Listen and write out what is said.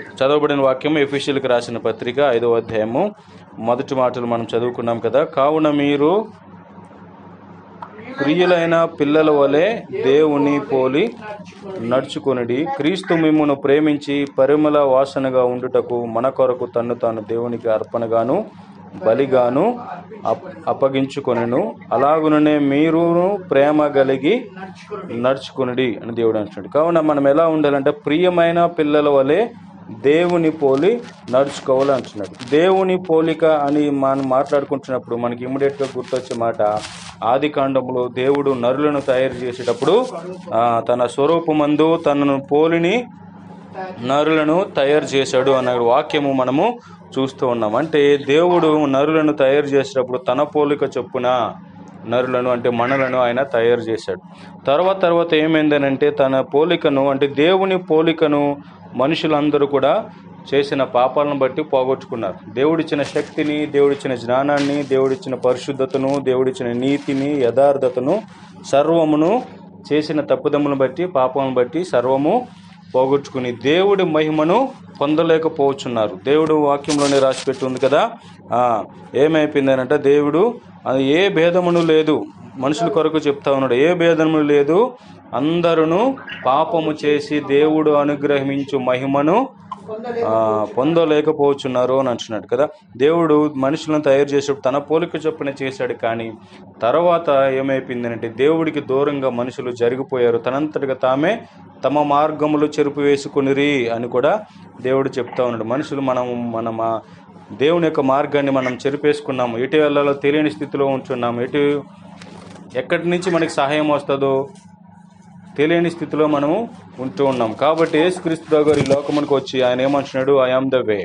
చదవబడిన వాక్యం ఎఫీషియల్కి రాసిన పత్రిక ఐదవ అధ్యాయము. మొదటి మాటలు మనం చదువుకున్నాం కదా. కావున మీరు ప్రియులైన పిల్లల వలె దేవుని పోలి నడుచుకొనిడి. క్రీస్తు మిమ్మును ప్రేమించి పరిమళ వాసనగా ఉండుటకు మన కొరకు తన్ను తాను దేవునికి అర్పణగాను బలిగాను అప్ అప్పగించుకొనెను. అలాగుననే మీరును ప్రేమ కలిగి నడుచుకునిడి అని దేవుడు అంటున్నాడు. కావున మనం ఎలా ఉండాలంటే ప్రియమైన పిల్లల వలె దేవుని పోలి నడుచుకోవాలి అంటున్నాడు. దేవుని పోలిక అని మనం మాట్లాడుకుంటున్నప్పుడు మనకి ఇమ్మీడియట్గా గుర్తొచ్చే మాట ఆది కాండంలో దేవుడు నరులను తయారు చేసేటప్పుడు తన స్వరూపమందు తనను పోలిని నరులను తయారు చేశాడు అన్న వాక్యము మనము చూస్తూ ఉన్నాం. అంటే దేవుడు నరులను తయారు చేసేటప్పుడు తన పోలిక చొప్పున నరులను అంటే మనలను ఆయన తయారు చేశాడు. తర్వాత తర్వాత ఏమైందనంటే తన పోలికను అంటే దేవుని పోలికను మనుషులందరూ కూడా చేసిన పాపాలను బట్టి పోగొట్టుకున్నారు. దేవుడిచ్చిన శక్తిని దేవుడిచ్చిన జ్ఞానాన్ని దేవుడిచ్చిన పరిశుద్ధతను దేవుడిచ్చిన నీతిని యథార్థతను సర్వమును చేసిన తప్పుదమ్ములను బట్టి పాపమును బట్టి సర్వము పోగొట్టుకుని దేవుడి మహిమను పొందలేకపోవచ్చున్నారు దేవుడు వాక్యంలోనే రాసి పెట్టి ఉంది కదా ఏమైపోయిందనంటే దేవుడు ఏ భేదమును లేదు. మనుషుల కొరకు చెప్తా ఉన్నాడు. ఏ భేదము లేదు. అందరూ పాపము చేసి దేవుడు అనుగ్రహించు మహిమను పొందలేకపోవచ్చున్నారు అని అంటున్నాడు కదా. దేవుడు మనుషులను తయారు చేసేటప్పుడు తన పోలిక చొప్పున చేశాడు కానీ తర్వాత ఏమైపోయిందంటే దేవుడికి దూరంగా మనుషులు జరిగిపోయారు. తనంతటిగా తామే తమ మార్గములు చెరుపు వేసుకునిరి అని కూడా దేవుడు చెప్తా ఉన్నాడు. మనుషులు మనం మన మా- దేవుని యొక్క మార్గాన్ని మనం చెరిపేసుకున్నాము. ఎటు వెళ్ళాలో తెలియని స్థితిలో ఉంటున్నాము ఎటు ఎక్కడి నుంచి మనకి సహాయం వస్తుందో తెలియని స్థితిలో మనము ఉంటూ ఉన్నాం. కాబట్టి యేసుక్రీస్తు గారు ఈ లోకమునికి వచ్చి ఆయన ఏమంటున్నాడు ఐ ఆమ్ ద వే